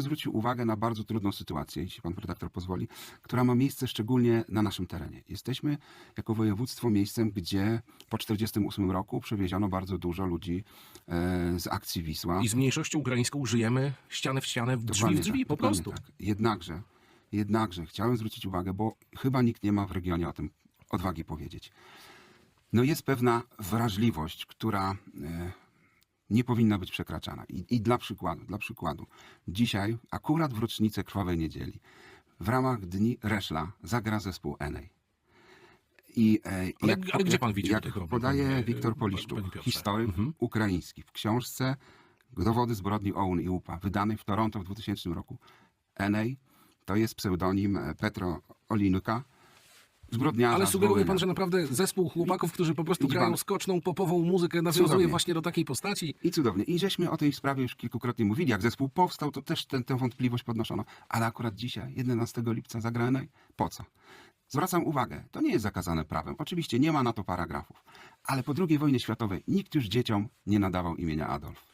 zwrócił uwagę na bardzo trudną sytuację, jeśli pan redaktor pozwoli, która ma miejsce szczególnie na naszym terenie. Jesteśmy jako województwo miejscem, gdzie po 1948 roku przewieziono bardzo dużo ludzi e, z akcji Wisła. I z mniejszością ukraińską żyjemy ścianę w ścianę, w drzwi w drzwi, tak, po prostu. Tak. Jednakże, jednakże chciałem zwrócić uwagę, bo chyba nikt nie ma w regionie o tym odwagi powiedzieć. No jest pewna wrażliwość, która e, nie powinna być przekraczana. I, I dla przykładu, dla przykładu, dzisiaj, akurat w rocznicę Krwawej Niedzieli, w ramach Dni Reszla zagra zespół Enej. I, e, Ale- jak, ale gdzie pan widzi jak problem, podaje panie- Wiktor Poliszczuk, Piotrze? historyk Mhm. ukraiński w książce Dowody zbrodni OUN i UPA, wydanej w Toronto w 2000 roku. Enej to jest pseudonim e, Petro Olinuka, zbrodniarza Ale sugeruje pan, że naprawdę zespół chłopaków, którzy po prostu grają pan. skoczną, popową muzykę, nawiązuje Cudownie. właśnie do takiej postaci. I cudownie. I żeśmy o tej sprawie już kilkukrotnie mówili. Jak zespół powstał, to też ten, tę wątpliwość podnoszono. Ale akurat dzisiaj, 11 lipca zagranej, po co? Zwracam uwagę, to nie jest zakazane prawem. Oczywiście nie ma na to paragrafów. Ale po II wojnie światowej nikt już dzieciom nie nadawał imienia Adolf.